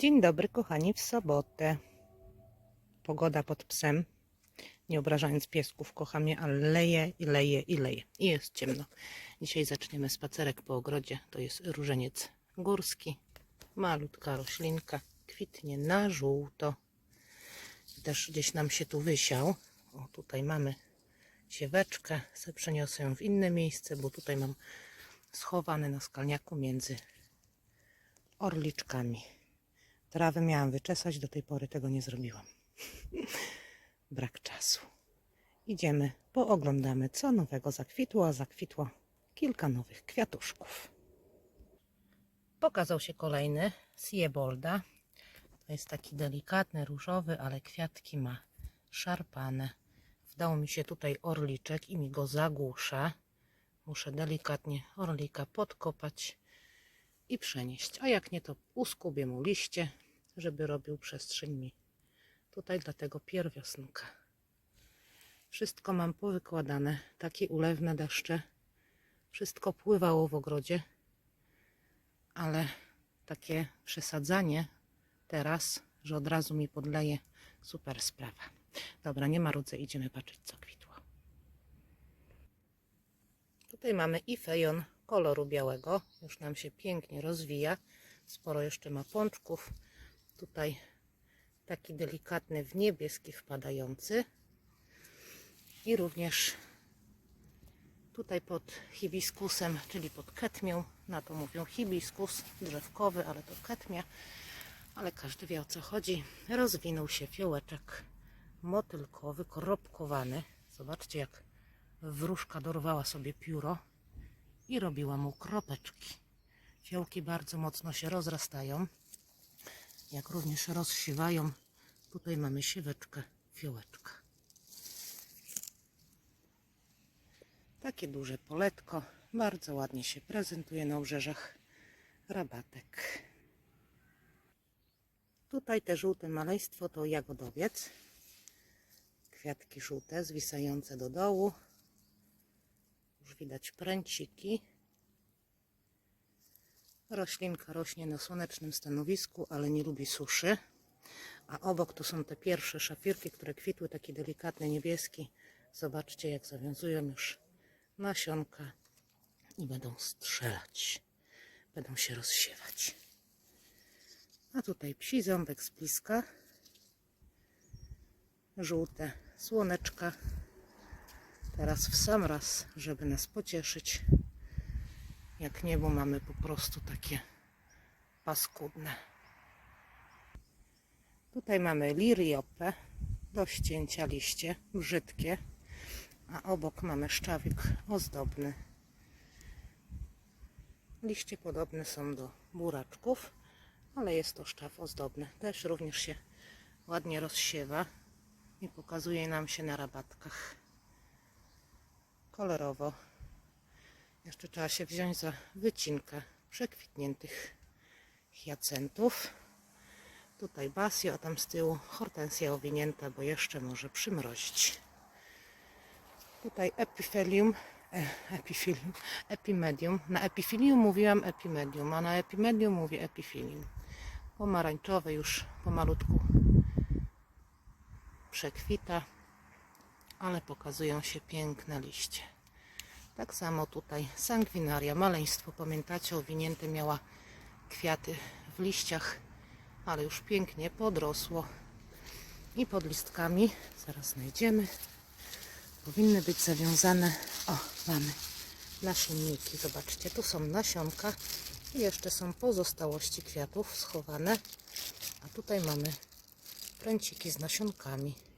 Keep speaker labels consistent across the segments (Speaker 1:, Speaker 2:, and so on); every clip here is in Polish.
Speaker 1: Dzień dobry, kochani, w sobotę. Pogoda pod psem. Nie obrażając piesków, kocham je, ale leje i leje i leje. I jest ciemno. Dzisiaj zaczniemy spacerek po ogrodzie. To jest różeniec górski. Malutka roślinka. Kwitnie na żółto. Też gdzieś nam się tu wysiał. O, tutaj mamy sieweczkę. Se przeniosę ją w inne miejsce, bo tutaj mam schowany na skalniaku między orliczkami. Trawę miałam wyczesać, do tej pory tego nie zrobiłam. Brak czasu. Idziemy, pooglądamy, co nowego zakwitło, a zakwitło kilka nowych kwiatuszków. Pokazał się kolejny Siebolda. To jest taki delikatny, różowy, ale kwiatki ma szarpane. Wdał mi się tutaj orliczek i mi go zagłusza. Muszę delikatnie orlika podkopać i przenieść. A jak nie, to uskubię mu liście, żeby robił przestrzeń mi tutaj dla tego pierwiosnka. Wszystko mam powykładane, takie ulewne deszcze. Wszystko pływało w ogrodzie, ale takie przesadzanie teraz, że od razu mi podleje, super sprawa. Dobra, nie ma rudze, idziemy patrzeć co kwitło. Tutaj mamy i fejon koloru białego. Już nam się pięknie rozwija. Sporo jeszcze ma pączków. Tutaj taki delikatny w niebieski wpadający. I również tutaj pod hibiskusem, czyli pod ketmią. Na to mówią hibiskus drzewkowy, ale to ketmia. Ale każdy wie o co chodzi. Rozwinął się fiołeczek motylkowy, koropkowany. Zobaczcie jak wróżka dorwała sobie pióro i robiła mu kropeczki. Fiołki bardzo mocno się rozrastają, jak również rozsiewają. Tutaj mamy sieweczkę, fiołeczka. Takie duże poletko, bardzo ładnie się prezentuje na obrzeżach rabatek. Tutaj te żółte maleństwo to jagodowiec. Kwiatki żółte, zwisające do dołu. Już widać pręciki. Roślinka rośnie na słonecznym stanowisku, ale nie lubi suszy. A obok tu są te pierwsze szafirki, które kwitły, taki delikatny niebieski. Zobaczcie, jak zawiązują już nasionka i będą strzelać. Będą się rozsiewać. A tutaj psi ząbek z bliska. Żółte słoneczka. Teraz w sam raz, żeby nas pocieszyć. Jak niebo mamy po prostu takie paskudne. Tutaj mamy liriopę do ścięcia liście, brzydkie. A obok mamy szczawik ozdobny. Liście podobne są do buraczków, ale jest to szczaw ozdobny. Też również się ładnie rozsiewa i pokazuje nam się na rabatkach kolorowo. Jeszcze trzeba się wziąć za wycinkę przekwitniętych hiacentów. Tutaj basio, a tam z tyłu hortensja owinięta, bo jeszcze może przymrozić. Tutaj epifelium, e, epifilium, epimedium. Na epifilium mówiłam epimedium, a na epimedium mówię epifilium. Pomarańczowe już pomalutku przekwita, ale pokazują się piękne liście. Tak samo tutaj sangwinaria, maleństwo, pamiętacie, owinięte miała kwiaty w liściach, ale już pięknie podrosło. I pod listkami, zaraz znajdziemy, powinny być zawiązane, o, mamy nasienniki, zobaczcie, tu są nasionka i jeszcze są pozostałości kwiatów schowane, a tutaj mamy pręciki z nasionkami.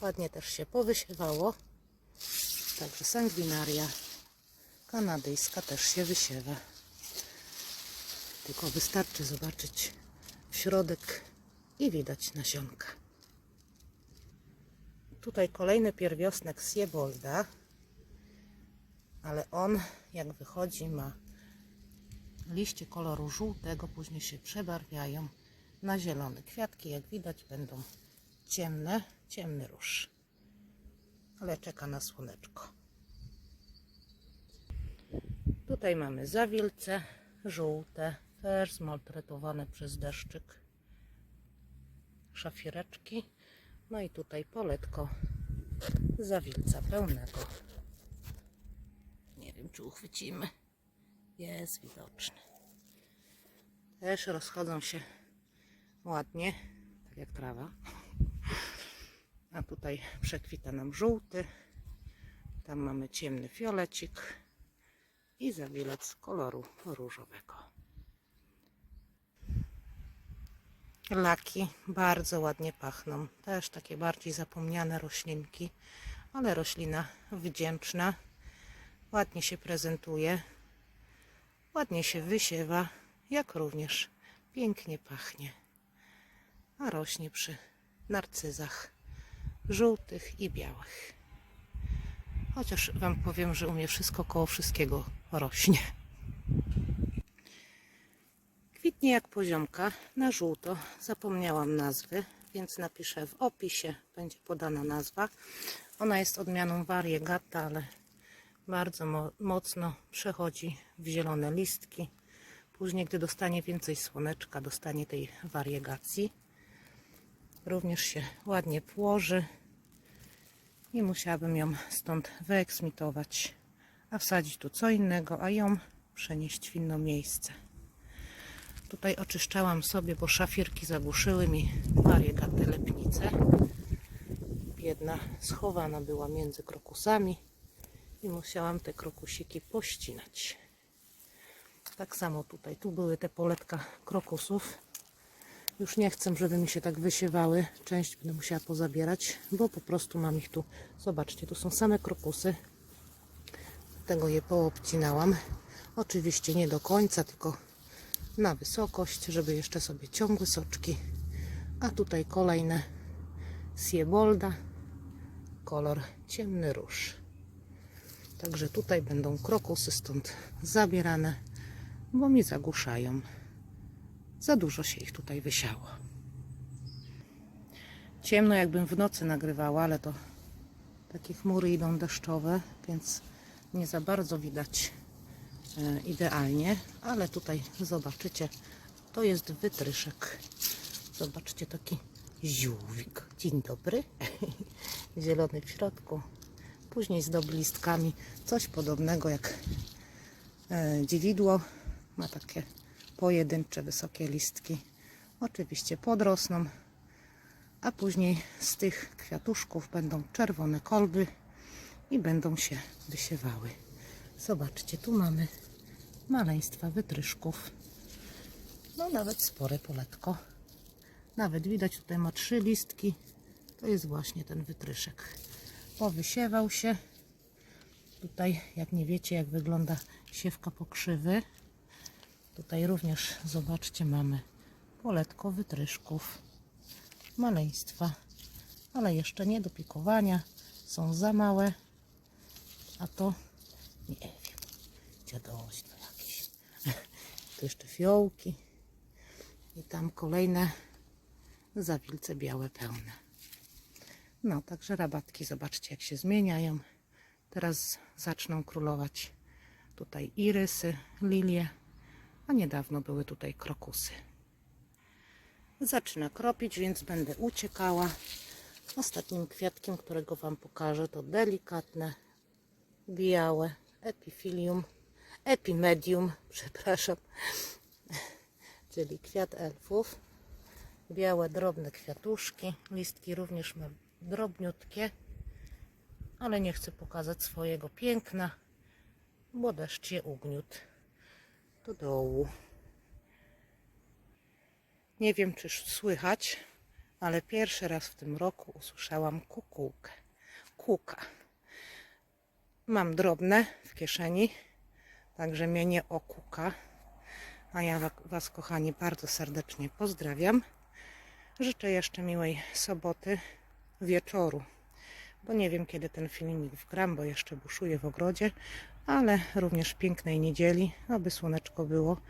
Speaker 1: Ładnie też się powysiewało. Także sangwinaria kanadyjska też się wysiewa. Tylko wystarczy zobaczyć w środek i widać nasionka. Tutaj kolejny pierwiosnek Siebolda, ale on jak wychodzi ma liście koloru żółtego, później się przebarwiają na zielony. Kwiatki jak widać będą ciemne, ciemny róż ale czeka na słoneczko. Tutaj mamy zawilce żółte, Też zmaltretowane przez deszczyk. Szafireczki. No i tutaj poletko zawilca pełnego. Nie wiem, czy uchwycimy. Jest widoczny. Też rozchodzą się ładnie, tak jak trawa. Tutaj przekwita nam żółty. Tam mamy ciemny fiolecik i zawilec koloru różowego. Laki bardzo ładnie pachną. Też takie bardziej zapomniane roślinki, ale roślina wdzięczna. Ładnie się prezentuje, ładnie się wysiewa, jak również pięknie pachnie. A rośnie przy narcyzach żółtych i białych. Chociaż Wam powiem, że u mnie wszystko koło wszystkiego rośnie. Kwitnie jak poziomka na żółto. Zapomniałam nazwy, więc napiszę w opisie. Będzie podana nazwa. Ona jest odmianą variegata, ale bardzo mo mocno przechodzi w zielone listki. Później, gdy dostanie więcej słoneczka, dostanie tej wariegacji. Również się ładnie płoży i musiałabym ją stąd wyeksmitować, a wsadzić tu co innego, a ją przenieść w inne miejsce. Tutaj oczyszczałam sobie, bo szafirki zagłuszyły mi wariegatę lepnicę. Jedna schowana była między krokusami i musiałam te krokusiki pościnać. Tak samo tutaj, tu były te poletka krokusów. Już nie chcę, żeby mi się tak wysiewały. Część będę musiała pozabierać, bo po prostu mam ich tu. Zobaczcie, tu są same krokusy. Tego je poobcinałam. Oczywiście nie do końca, tylko na wysokość, żeby jeszcze sobie ciągły soczki. A tutaj kolejne Siebolda, kolor ciemny róż. Także tutaj będą krokusy stąd zabierane, bo mi zagłuszają. Za dużo się ich tutaj wysiało. Ciemno jakbym w nocy nagrywała, ale to takie chmury idą deszczowe, więc nie za bardzo widać e, idealnie, ale tutaj zobaczycie, to jest wytryszek. Zobaczcie, taki ziółwik. Dzień dobry. Zielony w środku. Później zdobi listkami. Coś podobnego jak e, dziwidło. Ma takie pojedyncze, wysokie listki. Oczywiście podrosną, a później z tych kwiatuszków będą czerwone kolby i będą się wysiewały. Zobaczcie, tu mamy maleństwa wytryszków. No nawet spore poletko. Nawet widać, tutaj ma trzy listki. To jest właśnie ten wytryszek. Powysiewał się. Tutaj, jak nie wiecie, jak wygląda siewka pokrzywy. Tutaj również, zobaczcie, mamy poletko wytryszków. Maleństwa. Ale jeszcze nie do pikowania. Są za małe. A to nie wiem. Dziadoństwo jakieś. Tu jeszcze fiołki. I tam kolejne zawilce białe pełne. No, także rabatki, zobaczcie jak się zmieniają. Teraz zaczną królować tutaj irysy, lilie, a niedawno były tutaj krokusy. Zaczyna kropić, więc będę uciekała. Ostatnim kwiatkiem, którego Wam pokażę, to delikatne, białe epifilium, epimedium, przepraszam, czyli kwiat elfów. Białe, drobne kwiatuszki. Listki również ma drobniutkie, ale nie chcę pokazać swojego piękna, bo deszcz je ugniótł do dołu. Nie wiem, czy słychać, ale pierwszy raz w tym roku usłyszałam kukułkę. Kuka. Mam drobne w kieszeni, także mnie nie okuka. A ja wa- Was, kochani, bardzo serdecznie pozdrawiam. Życzę jeszcze miłej soboty wieczoru, bo nie wiem, kiedy ten filmik wgram, bo jeszcze buszuję w ogrodzie, ale również pięknej niedzieli, aby słoneczko było,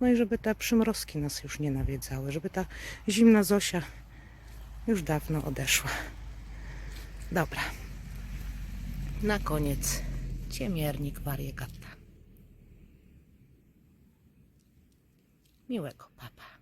Speaker 1: no i żeby te przymrozki nas już nie nawiedzały, żeby ta zimna Zosia już dawno odeszła. Dobra. Na koniec ciemiernik variegata. miłego papa.